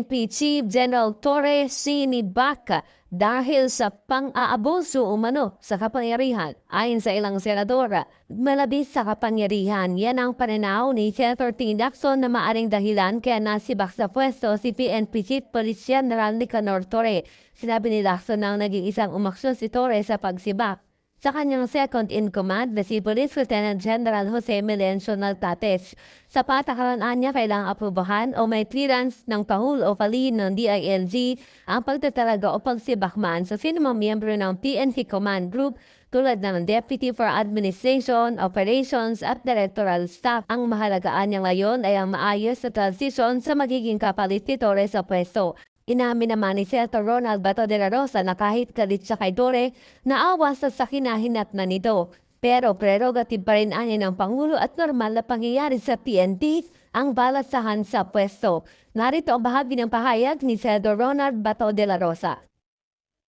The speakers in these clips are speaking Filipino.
PNP Chief General Torre Sinibaka dahil sa pang-aabuso umano sa kapangyarihan. Ayon sa ilang senadora, malabis sa kapangyarihan. Yan ang pananaw ni Senator Ting Lacson na maaring dahilan kaya nasibak sa pwesto si PNP Chief Police General Nicanor Torre. Sinabi ni Lacson na naging isang umaksyon si Torre sa pagsibak. Sa kanyang second in command na si Police Lieutenant General Jose Melencio Naltates, sa patakaran niya kailangang aprobahan o may clearance ng pahul o palin ng DILG ang pagtatalaga o pagsibakman sa sinumang miyembro ng PNP Command Group tulad ng Deputy for Administration, Operations at Directoral Staff. Ang mahalagaan niya ngayon ay ang maayos na transition sa magiging kapalit ni Torres sa pwesto. Inamin naman ni Senator Ronald Bato de la Rosa na kahit galit siya kay Dore, naawa sa sakinahinat na nito. Pero prerogative pa rin anya ng Pangulo at normal na pangyayari sa PNP ang balasahan sa pwesto. Narito ang bahagi ng pahayag ni Senator Ronald Bato de la Rosa.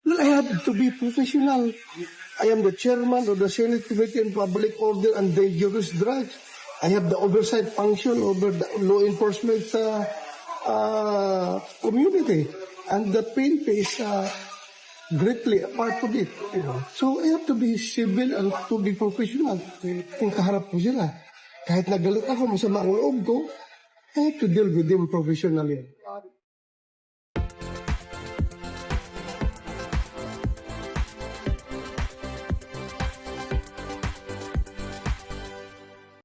Well, I have to be professional. I am the chairman of the Senate Committee on Public Order and Dangerous Drugs. I have the oversight function over the law enforcement uh, uh, community. And the PNP is uh, greatly a part of it. You know. So I have to be civil and to be professional. Kung kaharap ko sila. Kahit nagalit ako, masama ang loob ko, I have to deal with them professionally.